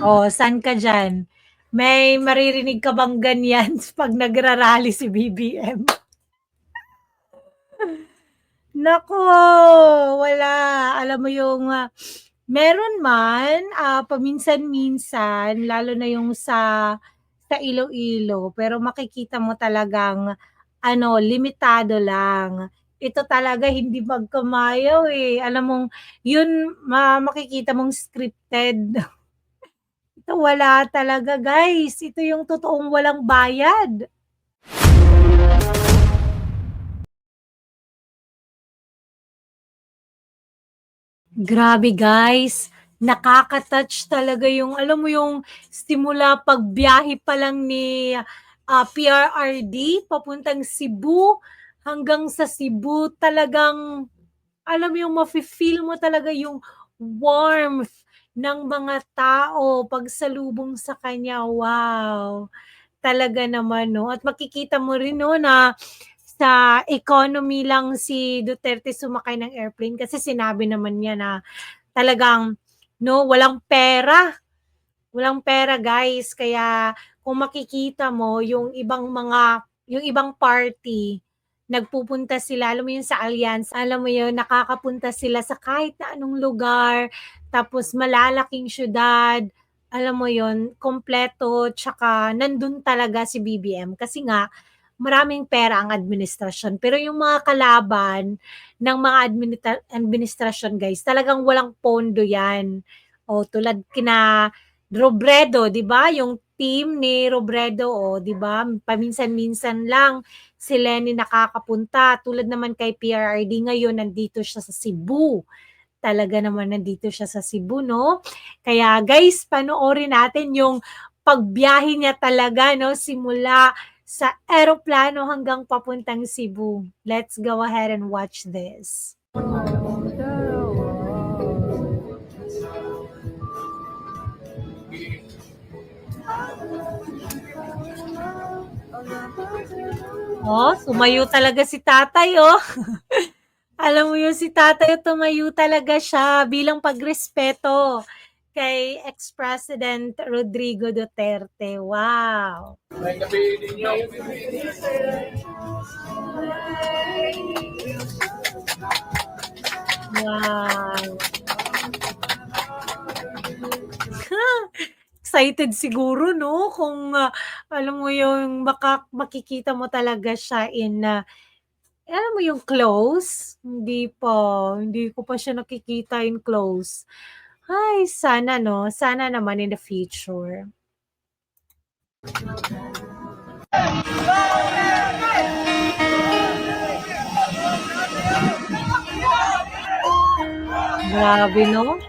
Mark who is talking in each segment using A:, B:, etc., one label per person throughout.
A: Oh, saan ka diyan? May maririnig ka bang ganyan 'pag nagra-rally si BBM? Naku, wala. Alam mo yung, ah, meron man, ah, paminsan-minsan lalo na yung sa sa Iloilo, pero makikita mo talagang ano, limitado lang. Ito talaga hindi magkamayaw, eh. Alam mong yun ma makikita mong scripted. Ito wala talaga guys, ito yung totoong walang bayad. Grabe guys, nakaka-touch talaga yung alam mo yung simula pagbiyahe pa lang ni, ah, PRRD papuntang Cebu, hanggang sa Cebu talagang alam mo yung mafi-feel mo talaga yung warmth ng mga tao pagsalubong sa kanya, wow! Talaga naman 'no? At makikita mo rin 'no na sa economy lang si Duterte sumakay ng airplane kasi sinabi naman niya na talagang 'no, walang pera. Walang pera guys, kaya kung makikita mo yung ibang mga yung ibang party, nagpupunta sila. Alam mo yun sa alyansa, alam mo yun, nakakapunta sila sa kahit na anong lugar, tapos malalaking siyudad, alam mo yun, kumpleto tsaka nandun talaga si BBM kasi nga maraming pera ang administrasyon. Pero yung mga kalaban ng mga adminita administrasyon guys, talagang walang pondo yan. Oh, tulad kina Robredo, 'di ba? Yung team ni Robredo, oh, 'di ba? Paminsan-minsan lang si Leni nakakapunta. Tulad naman kay PRRD ngayon nandito siya sa Cebu. Talaga naman nandito siya sa Cebu 'no. Kaya guys, panoorin natin yung pagbiyahe niya talaga 'no, simula sa eroplano hanggang papuntang Cebu. Let's go ahead and watch this. Oh, sumayo talaga si tatay, oh. Alam mo yun, si tatay tumayo talaga siya bilang pagrespeto kay ex-President Rodrigo Duterte. Wow! Wow! Excited siguro 'no, kung, ah, alam mo yung maka makikita mo talaga siya in, ah, alam mo yung close? Hindi pa, hindi ko pa siya nakikita in close. Ay, sana 'no, sana naman in the future. Grabe 'no?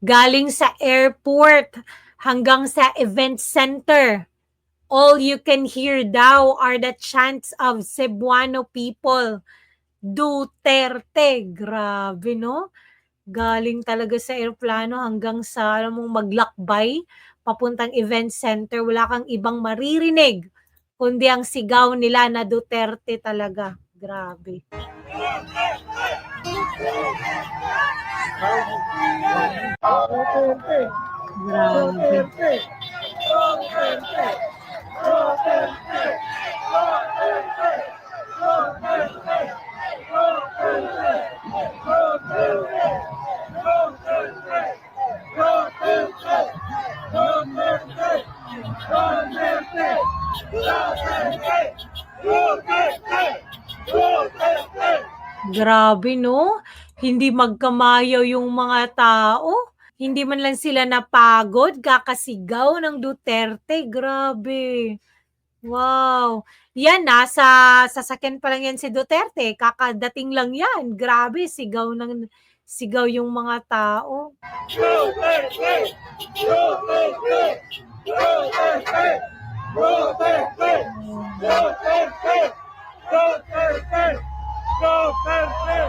A: Galing sa airport hanggang sa event center. All you can hear daw are the chants of Cebuano people. Duterte, grabe 'no? Galing talaga sa eroplano hanggang sa alam mong maglakbay papuntang event center, wala kang ibang maririnig kundi ang sigaw nila na Duterte talaga, grabe. Grabe. Grabe 'no? Hindi magkamayaw yung mga tao. Hindi man lang sila napagod kakasigaw ng Duterte, grabe. Wow! Yan, nasa sasakyan pa lang yan si Duterte, kakadating lang yan, grabe sigaw ng sigaw yung mga tao.
B: Duterte! Duterte! Duterte! Duterte! Duterte! Duterte! Duterte!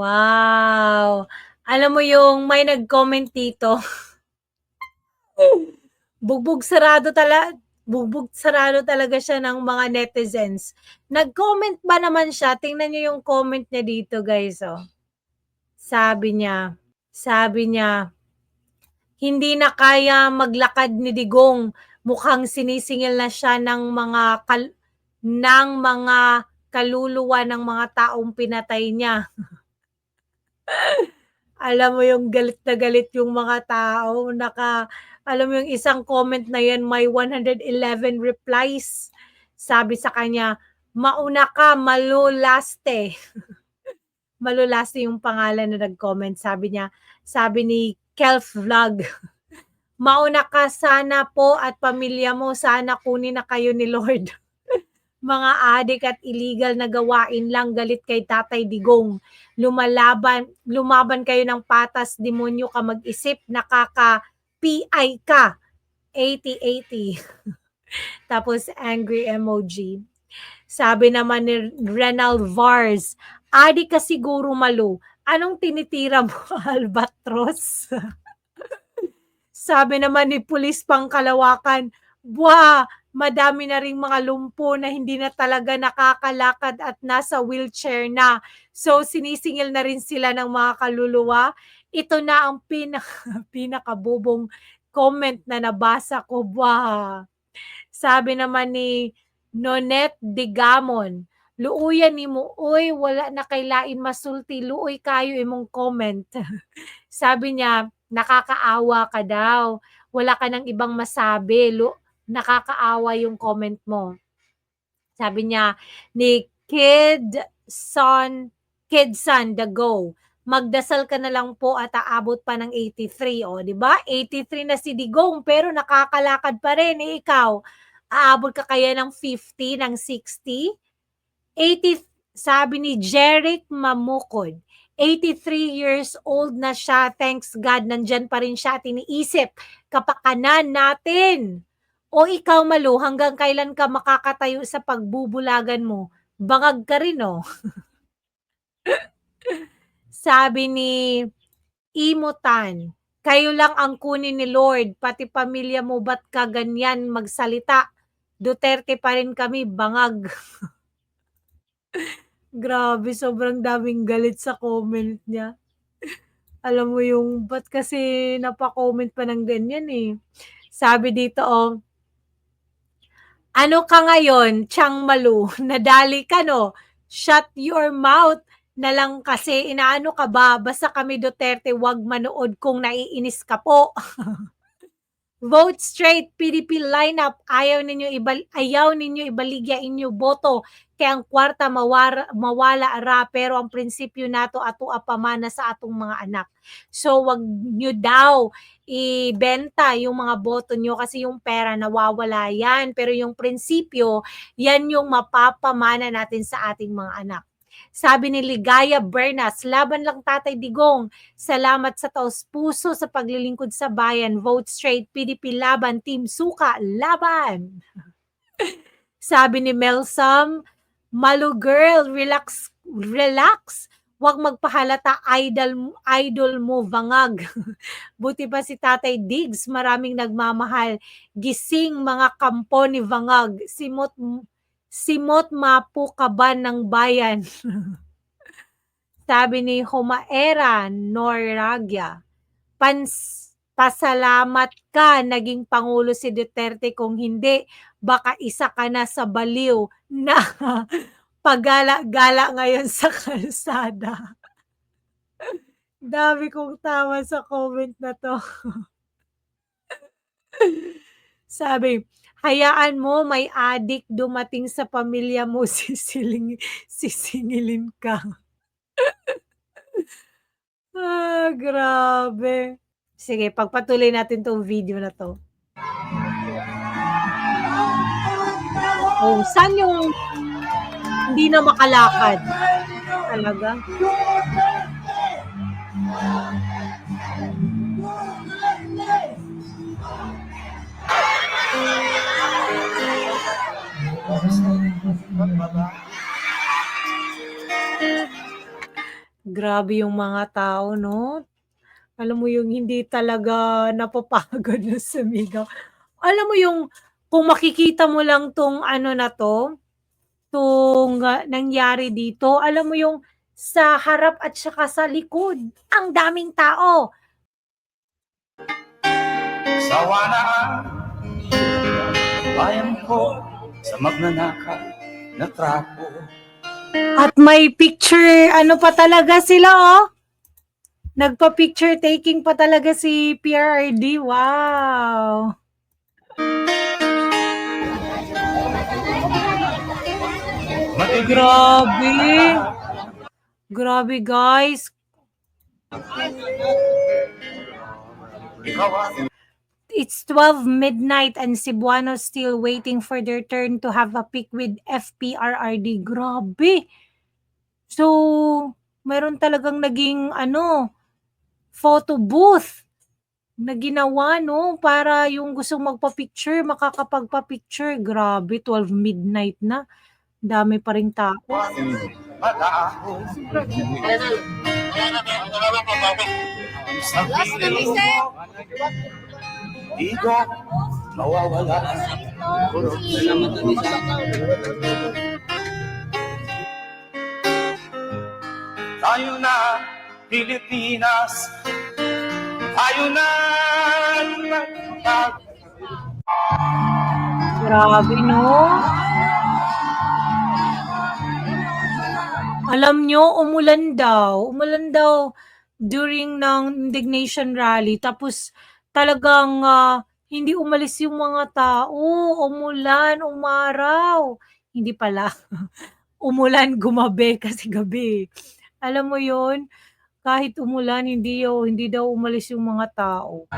A: Wow! Alam mo yung may nag-comment dito. Bugbog sarado tala bugbog sarado talaga siya ng mga netizens. Nag-comment ba naman siya? Tingnan niyo yung comment niya dito, guys, oh. Sabi niya, sabi niya, hindi na kaya maglakad ni Digong. Mukhang sinisingil na siya ng mga kal- ng mga kaluluwa ng mga taong pinatay niya. alam mo yung galit na galit yung mga tao, naka, alam mo yung isang comment na yan, may 111 replies. Sabi sa kanya, mauna ka, malulaste. malulaste yung pangalan na nag-comment. Sabi niya, sabi ni Kelf Vlog, mauna ka sana po at pamilya mo, sana kunin na kayo ni Lord. Mga adik at illegal na gawain lang galit kay Tatay Digong. Lumalaban, lumaban kayo ng patas, demonyo ka mag-isip, nakaka PI ka. 80-80. Tapos angry emoji. Sabi naman ni Renal Vars, Adi ka siguro malo. Anong tinitira mo, Albatros? Sabi naman ni Pulis Pangkalawakan, Buwa, madami na ring mga lumpo na hindi na talaga nakakalakad at nasa wheelchair na. So sinisingil na rin sila ng mga kaluluwa. Ito na ang pinaka, pinakabubong comment na nabasa ko. Bah. Sabi naman ni Nonet Digamon, luuyan ni mo, uy, wala na kailain masulti, luoy kayo imong comment. Sabi niya, nakakaawa ka daw. Wala ka ng ibang masabi. Lu- nakakaawa yung comment mo. Sabi niya ni Kid Son, Kid Son, the go. Magdasal ka na lang po at aabot pa ng 83. O, di ba? 83 na si Digong pero nakakalakad pa rin. Eh, ikaw, aabot ka kaya ng 50, ng 60? 80, sabi ni Jeric Mamukod, 83 years old na siya. Thanks God, nandyan pa rin siya at iniisip kapakanan natin. O ikaw, Malu, hanggang kailan ka makakatayo sa pagbubulagan mo? Bangag ka rin, oh. Sabi ni Imutan, kayo lang ang kunin ni Lord, pati pamilya mo, ba't ka ganyan magsalita? Duterte pa rin kami, bangag. Grabe, sobrang daming galit sa comment niya. Alam mo yung, ba't kasi napakomment pa ng ganyan eh. Sabi dito, oh, ano ka ngayon, Chang Malu? Nadali ka no? Shut your mouth na lang kasi inaano ka ba? Basta kami Duterte, wag manood kung naiinis ka po. Vote straight, PDP lineup. Ayaw ninyo ibal ayaw ninyo ibaligya inyo boto kay ang kwarta mawara, mawala ara pero ang prinsipyo nato ato apamana sa atong mga anak. So wag nyo daw ibenta yung mga boto nyo kasi yung pera nawawala yan. Pero yung prinsipyo, yan yung mapapamana natin sa ating mga anak. Sabi ni Ligaya Bernas, laban lang Tatay Digong. Salamat sa taos puso sa paglilingkod sa bayan. Vote straight, PDP laban, Team Suka, laban. Sabi ni Melsam, Malu girl, relax, relax. Huwag magpahalata idol, idol mo, vangag. Buti pa si Tatay Diggs, maraming nagmamahal. Gising mga kampo ni Vangag. Simot Simot mapukaban ng bayan. Sabi ni Humaera Noragya, Pans, pasalamat ka naging Pangulo si Duterte kung hindi, baka isa ka na sa baliw na pagala-gala ngayon sa kalsada. Dami kong tama sa comment na to. Sabi, hayaan mo may adik dumating sa pamilya mo, sisiling, sisingilin ka. ah, grabe. Sige, pagpatuloy natin tong video na to. Oh, saan yung hindi na makalakad? Talaga? Grabe yung mga tao 'no? Alam mo yung hindi talaga napapagod na sumigaw. Alam mo yung kung makikita mo lang 'tong ano na 'to, 'tong, ah, nangyari dito, alam mo yung sa harap at saka sa likod, ang daming tao.
B: Sawa na ang bayan ko sa magnanakaw na trapo.
A: At may picture ano pa talaga sila, oh. Nagpa-picture taking pa talaga si PRRD, wow.
B: Matigil
A: Grabe. Grabe guys,
B: ikaw ang
A: it's 12 midnight and Cebuanos still waiting for their turn to have a pic with FPRRD. Grabe. So, meron talagang naging ano, photo booth na ginawa, no? Para yung gustong magpa-picture, makakapagpa-picture. Grabe, 12 midnight na. Dami pa ring tao.
B: pag-aahon. Sa piling mo, di ko mawawala. Tayo na, Pilipinas. Tayo na, nagtag-
A: Grabe, no? Alam nyo, umulan daw. Umulan daw during ng indignation rally. Tapos talagang ah, hindi umalis yung mga tao. Umulan, umaraw. Hindi pala. Umulan, gumabi kasi gabi. Alam mo yon kahit umulan, hindi, yo, hindi daw umalis yung mga tao.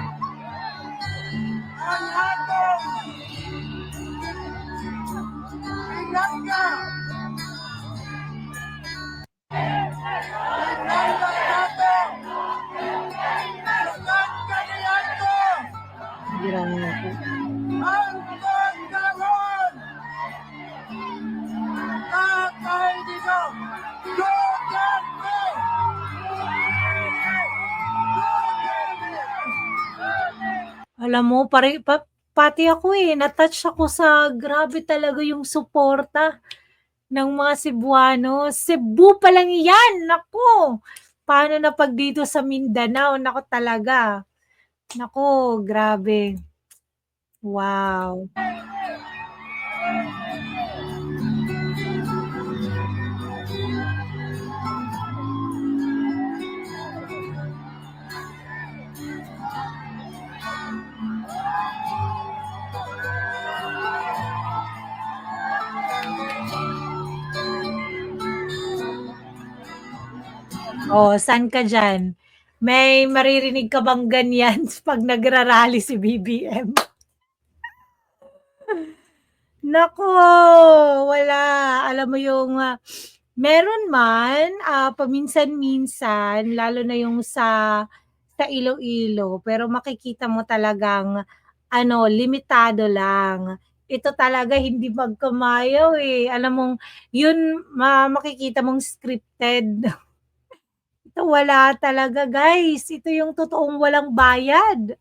A: Grabe. Alam mo, pare, pa, pati ako eh, na-touch ako sa grabe talaga yung suporta ng mga Cebuano. Cebu pa lang yan, nako. Paano na pag dito sa Mindanao, nako talaga. Nako, grabe. Wow. Oh, saan ka diyan? May maririnig ka bang ganyan pag nagra-rally si BBM? Naku, wala. Alam mo yung, ah, meron man, ah, paminsan-minsan, lalo na yung sa sa Iloilo, pero makikita mo talagang ano, limitado lang. Ito talaga hindi magkamayaw, eh. Alam mong yun ma makikita mong scripted. Ito wala talaga guys, ito yung totoong walang bayad.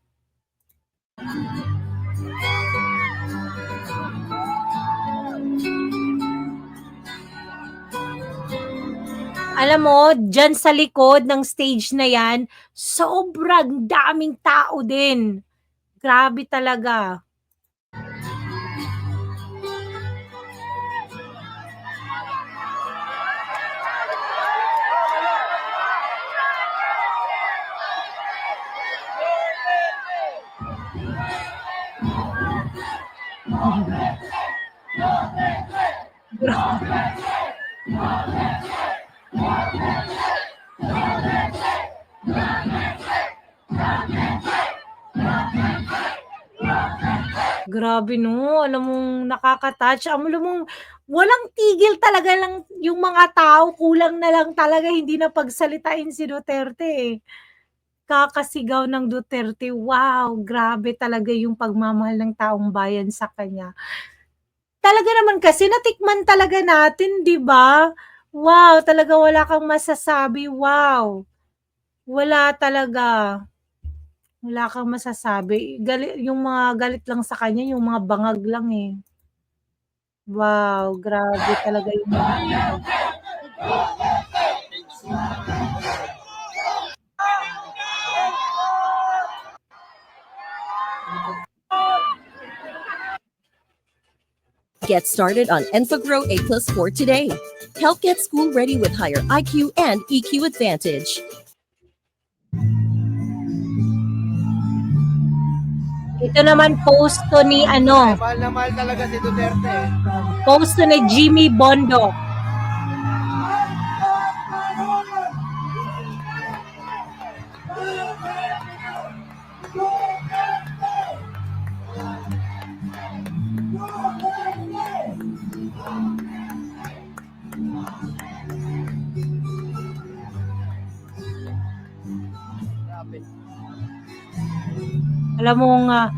A: Alam mo, diyan sa likod ng stage na yan, sobrang daming tao din. Grabe talaga. Grabe 'no, alam mong nakaka-touch, alam mong walang tigil talaga lang yung mga tao, kulang na lang talaga hindi napagsalitain si Duterte, eh. Kakasigaw ng Duterte, wow, grabe talaga yung pagmamahal ng taong bayan sa kanya. Talaga naman kasi natikman talaga natin, 'di ba? Wow, talaga wala kang masasabi, wow. Wala talaga. Wala kang masasabi, gali yung mga galit lang sa kanya yung mga bangag lang, eh. Wow, grabe talaga yung mga
C: Get started on EnfaGrow A Plus 4 today. Help get school ready with higher IQ and EQ advantage.
A: Ito naman post to ni ano,
D: Mahal na mahal talaga si Duterte.
A: post to ni Jimmy Bondo.
D: Grabe.
A: Alam mo nga,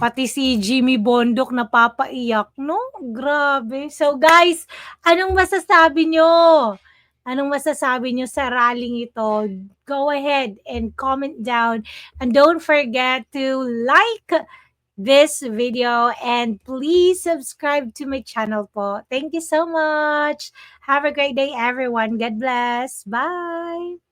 A: pati si Jimmy Bondok napapaiyak, no? Grabe. So guys, anong masasabi nyo? Anong masasabi nyo sa rallying ito? Go ahead and comment down. And don't forget to like this video and please subscribe to my channel po. Thank you so much. Have a great day everyone. God bless. Bye.